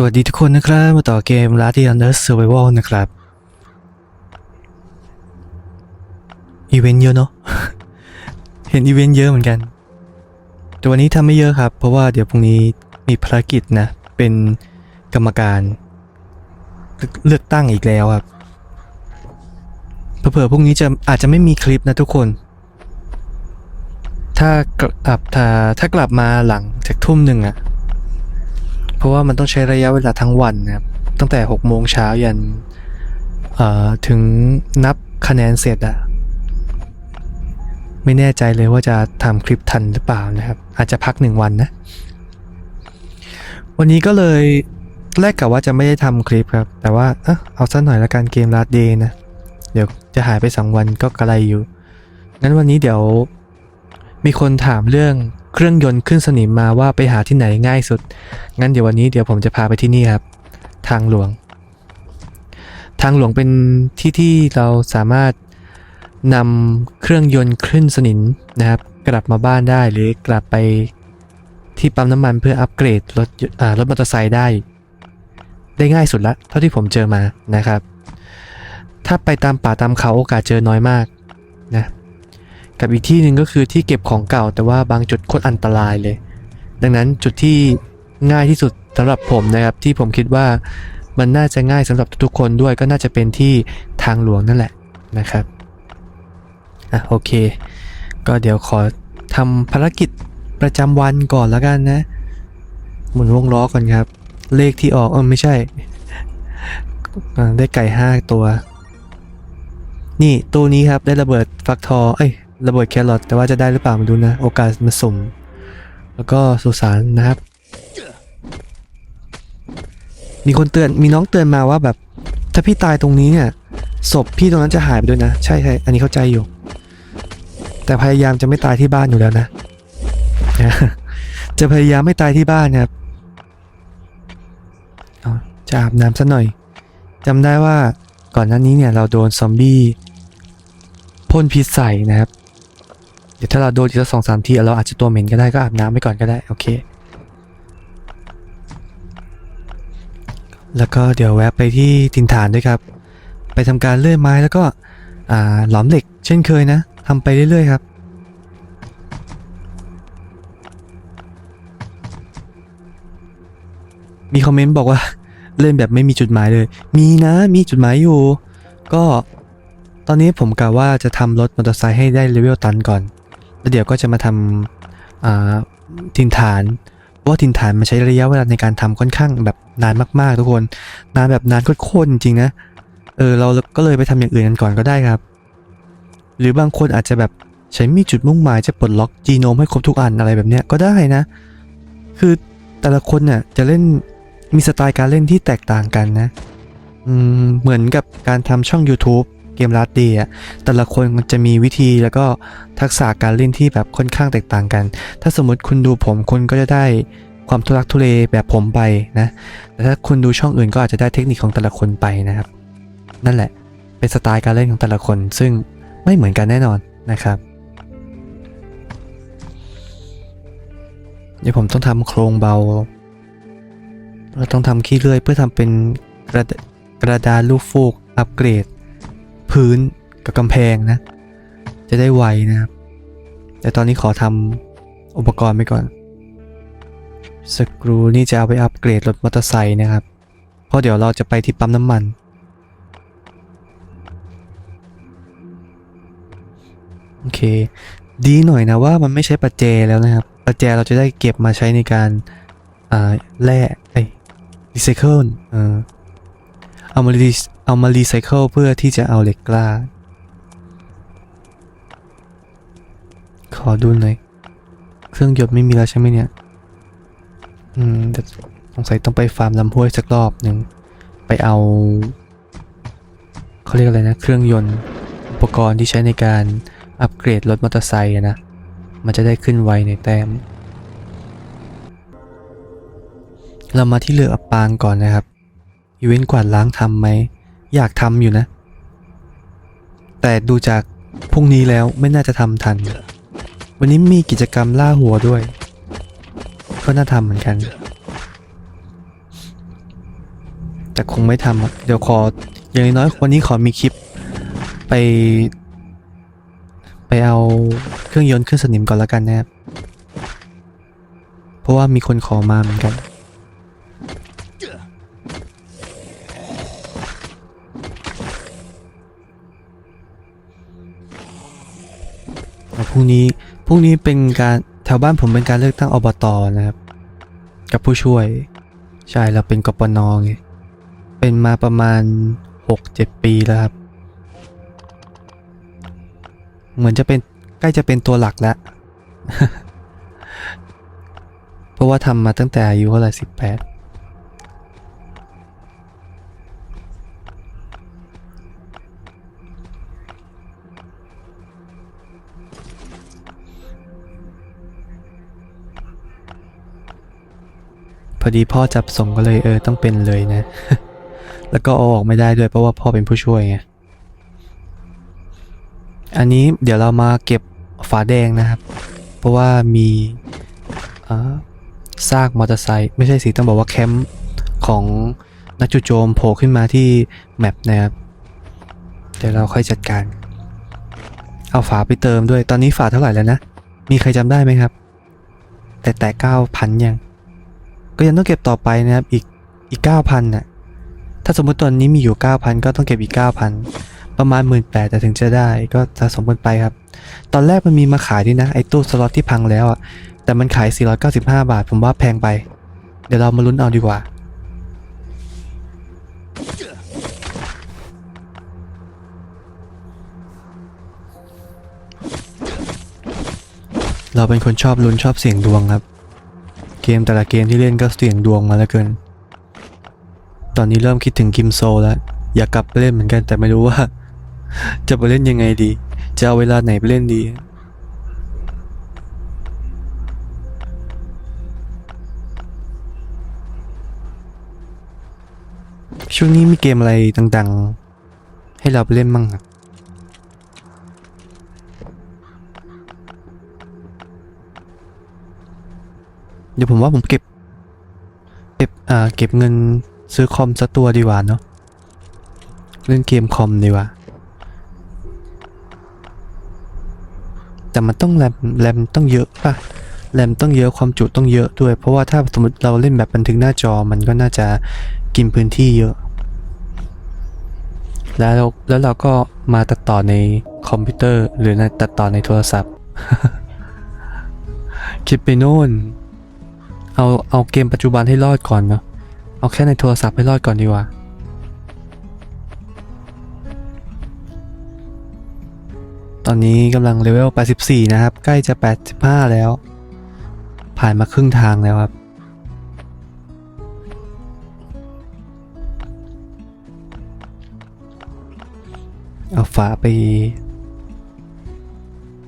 สวัสดีทุกคนนะครับ มาต่อเกม Last Under Survival นะครับ อีเวนต์เยอะเนาะ เห็นอีเวนต์เยอะเหมือนกัน แต่วันนี้ทำไม่เยอะครับ เพราะว่าเดี๋ยวพรุ่งนี้มีภารกิจนะ เป็นกรรมการเลือกตั้งอีกแล้วครับ เผื่อพรุ่งนี้จะอาจจะไม่มีคลิปนะทุกคน ถ้ากลับถ้าถ้ากลับมาหลังจากทุ่มหนึ่งอะ เพราะว่ามันต้องใช้ระยะเวลาทั้งวันนะครับตั้งแต่6โมงเช้ายันถึงนับคะแนนเสร็จอะไม่แน่ใจเลยว่าจะทำคลิปทันหรือเปล่านะครับ อาจจะพักหนึ่งวันนะ วันนี้ก็เลยแรกกับว่าจะไม่ได้ทำคลิปครับ แต่ว่าเอะเอาสักหน่อยละกันเกมลาดเดย์นะ เดี๋ยวจะหายไปสองวันก็กระไรอยู่ งั้นวันนี้เดี๋ยวมีคนถามเรื่อง เครื่องยนต์ขึ้นสนิมมาว่าไปหาที่ไหนง่ายสุด งั้นเดี๋ยววันนี้เดี๋ยวผมจะพาไปที่นี่ครับ ทางหลวง ทางหลวงเป็นที่ที่เราสามารถนำเครื่องยนต์ขึ้นสนิมนะครับ กลับมาบ้านได้หรือกลับไปที่ปั๊มน้ำมันเพื่ออัปเกรดรถรถมอเตอร์ไซค์ได้ ได้ง่ายสุดละเท่าที่ผมเจอมานะครับ ถ้าไปตามป่าตามเขาโอกาสเจอน้อยมากนะ กับอีกที่หนึ่งก็คือที่เก็บของเก่าแต่ว่าบางจุดโคตรอันตรายเลย ดังนั้นจุดที่ง่ายที่สุดสำหรับผมนะครับ ที่ผมคิดว่ามันน่าจะง่ายสำหรับทุกคนด้วยก็น่าจะเป็นที่ทางหลวงนั่นแหละนะครับอะโอเค ก็เดี๋ยวขอทำภารกิจประจำวันก่อนแล้วกันนะ หมุนวงล้อก่อนครับ เลขที่ออกเออไม่ใช่ได้ไก่ห้าตัว นี่ตู้นี้ครับได้ระเบิดฟักทองเอ้ย ระเบิดแครอทแต่ว่าจะได้หรือเปล่ามาดูนะ โอกาสมาสุ่ม แล้วก็สุสานนะครับ มีคนเตือนมีน้องเตือนมาว่าแบบ ถ้าพี่ตายตรงนี้เนี่ยศพพี่ตรงนั้นจะหายไปด้วยนะ ใช่ใช่อันนี้เข้าใจอยู่ แต่พยายามจะไม่ตายที่บ้านอยู่แล้วนะ จะพยายามไม่ตายที่บ้านนะครับจะอาบน้ำซะหน่อยจำได้ว่าก่อนหน้านี้เนี่ยเราโดนซอมบี้พ่นพิษใส่นะครับ เดี๋ยวถ้าเราโดนอีกสักสองสามทีเราอาจจะตัวเหม็นก็ได้ก็อาบน้ำไปก่อนก็ได้โอเค แล้วก็เดี๋ยวแวะไปที่ทินฐานด้วยครับ ไปทำการเลื่อยไม้แล้วก็หลอมเหล็ก เช่นเคยนะทำไปเรื่อยๆครับมีคอมเมนต์บอกว่าเล่นแบบไม่มีจุดหมายเลย มีนะ มีจุดหมายอยู่ ก็ตอนนี้ผมกะว่าจะทำรถมอเตอร์ไซค์ให้ได้เลเวลตันก่อน แล้วเดี๋ยวก็จะมาทำทินฐานเพราะว่าทินฐานมันใช้ระยะเวลาในการทำค่อนข้างแบบนานมากๆ ทุกคน นานแบบนานโคตรจริงนะ เออเราก็เลยไปทำอย่างอื่นกันก่อนก็ได้ครับ หรือบางคนอาจจะแบบใช้มีจุดมุ่งหมายจะปลดล็อกจีโนมให้ครบทุกอันอะไรแบบเนี้ยก็ได้นะ คือแต่ละคนน่ะจะเล่นมีสไตล์การเล่นที่แตกต่างกันนะ อืมเหมือนกับการทำช่อง YouTube เกมลัดดียแต่ละคนมันจะมีวิธีแล้วก็ทักษะการเล่นที่แบบค่อนข้างแตกต่างกัน ถ้าสมมติคุณดูผมคุณก็จะได้ความทุลักทุเลแบบผมไปนะ แต่ถ้าคุณดูช่องอื่นก็อาจจะได้เทคนิคของแต่ละคนไปนะครับ นั่นแหละ เป็นสไตล์การเล่นของแต่ละคน ซึ่งไม่เหมือนกันแน่นอนนะครับ เดี๋ยวผมต้องทำโครงเบา เราต้องทำขี้เลื่อยเพื่อทำเป็นกระดกระดานลูกฟูกอัปเกรด พื้นกับกำแพงนะ จะได้ไวนะครับ แต่ตอนนี้ขอทำอุปกรณ์ไปก่อน สกรูนี่จะเอาไปอัปเกรดรถมอเตอร์ไซค์นะครับ เพราะเดี๋ยวเราจะไปที่ปั๊มน้ำมัน โอเค ดีหน่อยนะว่ามันไม่ใช้ปัจเจแล้วนะครับปัจเจเราจะได้เก็บมาใช้ในการอ่าแร่ไอรีไซเคิล เอามารีเอามารีไซเคิลเพื่อที่จะเอาเหล็กกล้า ขอดูหน่อย เครื่องยนต์ไม่มีแล้วใช่ไหมเนี่ย อืมแต่สงสัยต้องไปฟาร์มลำห้วยสักรอบหนึ่ง ไปเอา เขาเรียกอะไรนะ เครื่องยนต์ อุปกรณ์ที่ใช้ในการอัปเกรดรถมอเตอร์ไซค์นะ มันจะได้ขึ้นไวในแต้ม เรามาที่เรืออับปางก่อนนะครับ อีเวนต์กวาดล้างทำไหม อยากทำอยู่นะ แต่ดูจากพรุ่งนี้แล้วไม่น่าจะทำทัน วันนี้มีกิจกรรมล่าหัวด้วย ก็น่าทำเหมือนกัน แต่คงไม่ทำเดี๋ยวขออย่างน้อยวันนี้ขอมีคลิปไป ไปเอาเครื่องยนต์ขึ้นสนิมก่อนแล้วกันนะครับ เพราะว่ามีคนขอมาเหมือนกัน รุ่งนี้พรุ่งนี้เป็นการแถวบ้านผมเป็นการเลือกตั้งอบตนะครับ กับผู้ช่วย ใช่เราเป็นกปนไงเป็นมาประมาณหกเจ็ดปีแล้วครับ เหมือนจะเป็นใกล้จะเป็นตัวหลักแล้ว เพราะว่าทำมาตั้งแต่อายุเท่าไหร่สิบแปด อดีพ่อจับส่งก็เลยเออต้องเป็นเลยนะ แล้วก็เอาออกไม่ได้ด้วยเพราะว่าพ่อเป็นผู้ช่วยไง อันนี้เดี๋ยวเรามาเก็บฝาแดงนะครับ เพราะว่ามีซากมอเตอร์ไซค์ไม่ใช่สิต้องบอกว่าแคมป์ของนักจุโจมโผล่ขึ้นมาที่แมปนะครับ เดี๋ยวเราค่อยจัดการ เอาฝาไปเติมด้วย ตอนนี้ฝาเท่าไหร่แล้วนะ มีใครจำได้ไหมครับ แต่แต่เก้าพันยัง ก็ยังต้องเก็บต่อไปนะครับอีกอีกเก้าพันน่ะถ้าสมมติตอนนี้มีอยู่เก้าพันก็ต้องเก็บอีกเก้าพันประมาณหมื่นแปดแต่ถึงจะได้ก็สะสมกันไปครับ ตอนแรกมันมีมาขายด้วยนะไอ้ตู้สล็อตที่พังแล้วอะแต่มันขาย 495 บาท ผมว่าแพงไป เดี๋ยวเรามาลุ้นเอาดีกว่า เราเป็นคนชอบลุ้นชอบเสี่ยงดวงครับ กมแต่ละเกมที่เล่นก็เสี่ยงดวงมาแล้วเกิน ตอนนี้เริ่มคิดถึงกิมโซแล้ว อยากกลับไปเล่นเหมือนกันแต่ไม่รู้ว่า จะไปเล่นยังไงดี จะเอาเวลาไหนไปเล่นดี ช่วงนี้มีเกมอะไรต่างๆ ให้เราไปเล่นมั่งอะ เดี๋ยวผมว่าผมเก็บ เก็บ อ่า เก็บเงินซื้อคอมสักตัวดีกว่าเนาะ เล่นเกมคอมดีกว่า แต่มันต้องแรม แรมต้องเยอะป่ะ แรมต้องเยอะความจุต้องเยอะด้วย เพราะว่าถ้าสมมติเราเล่นแบบบันทึกหน้าจอมันก็น่าจะกินพื้นที่เยอะ แล้วเราแล้วเราก็มาตัดต่อในคอมพิวเตอร์หรือในตัดต่อในโทรศัพท์ คิดไปโน่น เอาเอาเกมปัจจุบันให้รอดก่อนเนาะเอาแค่ในโทรศัพท์ให้รอดก่อนดีกว่าตอนนี้กำลังเลเวล 84 นะครับ ใกล้จะ 85 แล้ว ผ่านมาครึ่งทางแล้วครับ เอาฝาไป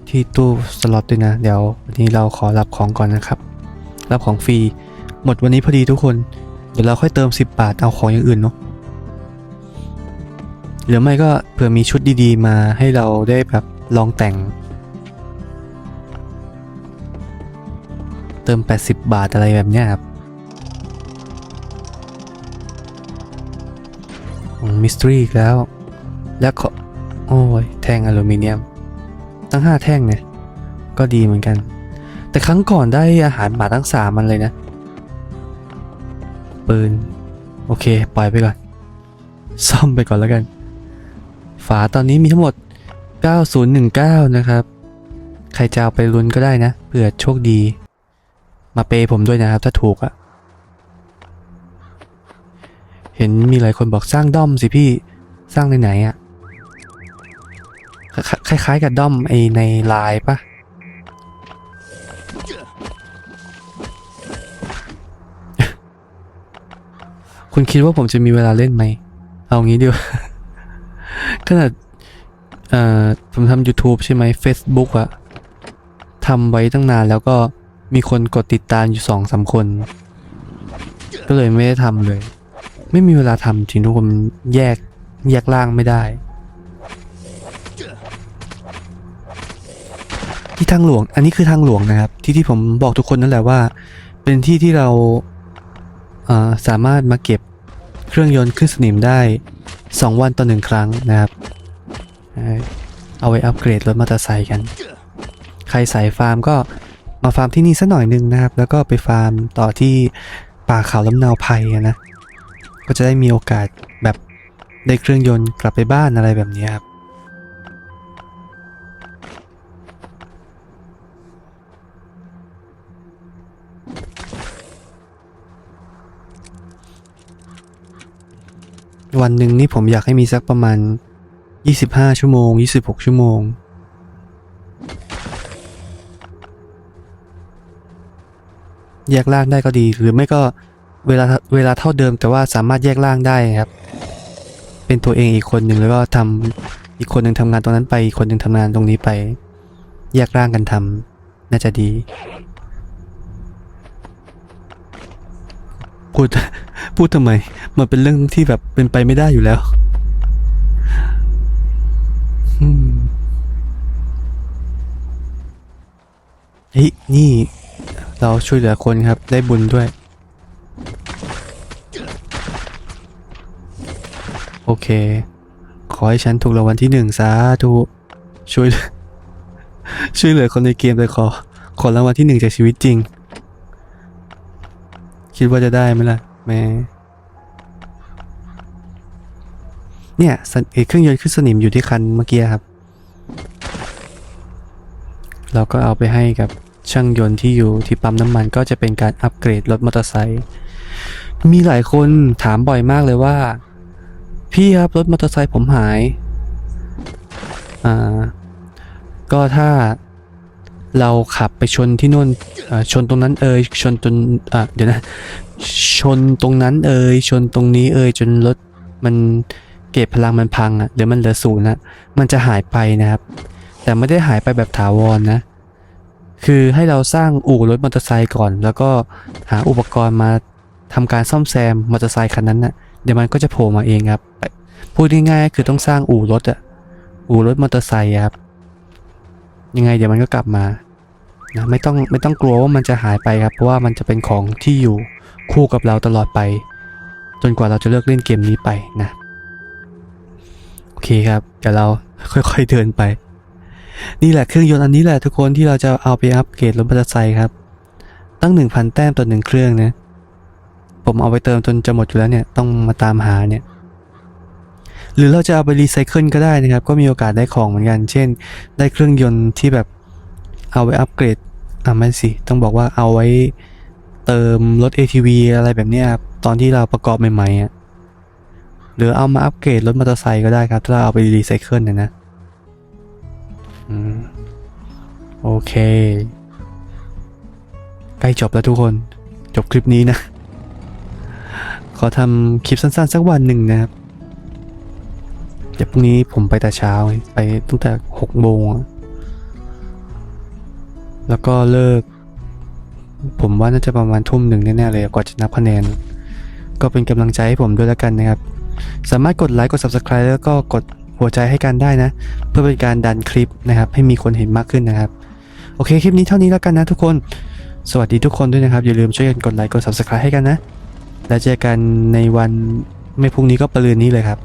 ที่ตู้สล็อตด้วยนะ เดี๋ยววันนี้เราขอรับของก่อนนะครับ รับของฟรี หมดวันนี้พอดีทุกคน เดี๋ยวเราค่อยเติม 10 บาทเอาของอย่างอื่นเนาะหรือไม่ก็เผื่อมีชุดดีๆ มาให้เราได้แบบลองแต่ง เติม 80 บาทอะไรแบบเนี้ยครับมิสทรีอีกแล้ว แล้วก็โอ้ย แท่งอลูมิเนียม ตั้ง 5 แท่งเนี่ย ก็ดีเหมือนกัน แต่ครั้งก่อนได้อาหารหมาตั้งสามมันเลยนะ ปืน โอเค ปล่อยไปก่อน ซ่อมไปก่อนแล้วกัน ฝาตอนนี้มีทั้งหมด 9019 นะครับ ใครจะเอาไปลุ้นก็ได้นะเผื่อโชคดี มาเปย์ผมด้วยนะครับ ถ้าถูกอะเห็นมีหลายคนบอกสร้างด้อมสิพี่สร้างในไหนอะคล้ายๆกับด้อมไอในไลน์ปะ คุณคิดว่าผมจะมีเวลาเล่นไหม เอางี้ดีกว่าขนาดเอ่อผมทำ YouTube ใช่ไหม Facebook อะทำไว้ตั้งนานแล้วก็มีคนกดติดตามอยู่สองสามคน ก็เลยไม่ได้ทำเลย ไม่มีเวลาทำจริงทุกคนแยกแยกล่างไม่ได้ที่ทางหลวง อันนี้คือทางหลวงนะครับ ที่ที่ผมบอกทุกคนนั่นแหละว่า เป็นที่ที่เรา สามารถมาเก็บเครื่องยนต์ขึ้นสนิมได้ 2 วันต่อหนึ่งครั้งนะครับ เอาไว้อัปเกรดรถมอเตอร์ไซค์กัน ใครสายฟาร์มก็มาฟาร์มที่นี่สักหน่อยหนึงนะครับ แล้วก็ไปฟาร์มต่อที่ป่าเขาลำนาวไพรอะนะ ก็จะได้มีโอกาสแบบได้เครื่องยนต์กลับไปบ้านอะไรแบบนี้ครับ วันหนึ่งนี่ผมอยากให้มีสักประมาณ 25 ชั่วโมง 26 ชั่วโมง แยกล่างได้ก็ดีหรือไม่ก็เวลาเวลาเท่าเดิมแต่ว่าสามารถแยกล่างได้ครับ เป็นตัวเองอีกคนหนึ่งแล้วก็ทำอีกคนหนึ่งทำงานตรงนั้นไปอีกคนหนึ่งทำงานตรงนี้ไป แยกร่างกันทำน่าจะดี พูด พูดทำไม มันเป็นเรื่องที่แบบเป็นไปไม่ได้อยู่แล้วเฮ้ยนี่ เราช่วยเหลือคนครับ ได้บุญด้วย โอเค ขอให้ฉันถูกรางวัลที่หนึ่งสาธุช่วย ช่วยเหลือคนในเกมเลยขอ ขอรางวัลที่หนึ่งจากชีวิตจริง คิดว่าจะได้ไหมล่ะแม่เนี่ยเอ่อเครื่องยนต์ขึ้นสนิมอยู่ที่คันเมื่อกี้ครับ เราก็เอาไปให้กับช่างยนต์ที่อยู่ที่ปั๊มน้ำมันก็จะเป็นการอัปเกรดรถมอเตอร์ไซค์มีหลายคนถามบ่อยมากเลยว่า พี่ครับรถมอเตอร์ไซค์ผมหายอ่าก็ถ้า เราขับไปชนที่นู่นชนตรงนั้นเอ่ยชนจนเดี๋ยวนะชนตรงนั้นเอ่ยชนตรงนี้เอ่ยจนรถมันเก็บพลังมันพังอะ่ะหรือมันเหลือศูนย์นะมันจะหายไปนะครับ แต่ไม่ได้หายไปแบบถาวรนะคือให้เราสร้างอู่รถมอเตอร์ไซค์ก่อน แล้วก็หาอุปกรณ์มาทำการซ่อมแซมมอเตอร์ไซค์คันนั้นน่ะเดี๋ยวมันก็จะโผล่มาเองครับพูดง่ายๆคือต้องสร้างอู่รถอะอู่รถมอเตอร์ไซค์ครับ ยังไงเดี๋ยวมันก็กลับมานะไม่ต้องไม่ต้องกลัวว่ามันจะหายไปครับ เพราะว่ามันจะเป็นของที่อยู่คู่กับเราตลอดไป จนกว่าเราจะเลิกเล่นเกมนี้ไปนะโอเคครับเดี๋ยวเราค่อยๆเดินไป นี่แหละเครื่องยนต์อันนี้แหละทุกคนที่เราจะเอาไปอัปเกรดรถมอเตอร์ไซค์ครับ ตั้ง 1,000 แต้มต่อหนึ่งเครื่องนะผมเอาไปเติมจนจะหมดอยู่แล้วเนี่ยต้องมาตามหาเนี่ย หรือเราจะเอาไปรีไซเคิลก็ได้นะครับ ก็มีโอกาสได้ของเหมือนกัน เช่น ได้เครื่องยนต์ที่แบบเอาไว้อัปเกรดอะไม่สิ ต้องบอกว่าเอาไว้เติมรถ ATV อะไรแบบนี้ครับ ตอนที่เราประกอบใหม่ๆอะหรือเอามาอัปเกรดรถมอเตอร์ไซค์ก็ได้ครับ ถ้าเราเอาไปรีไซเคิลเนี่ยนะอืมโอเค ใกล้จบแล้วทุกคน จบคลิปนี้นะ ขอทำคลิปสั้นๆ สักวันหนึ่งนะครับ ดี๋ยวพรุ่งนี้ผมไปแต่เช้าไปตั้งแต่หกโมงแล้วก็เลิก ผมว่าน่าจะประมาณทุ่มหนึ่งแน่ๆเลยกว่าจะนับคะแนน ก็เป็นกำลังใจให้ผมด้วยแล้วกันนะครับ สามารถกดไลค์กด subscribe แล้วก็กดหัวใจให้กันได้นะ เพื่อเป็นการดันคลิปนะครับ ให้มีคนเห็นมากขึ้นนะครับ โอเคคลิปนี้เท่านี้แล้วกันนะทุกคนสวัสดีทุกคนด้วยนะครับ อย่าลืมช่วยกันกดไลค์กด subscribe ให้กันนะ แล้วเจอกันในวันไม่พรุ่งนี้ก็ปรืนนี้เลยครับ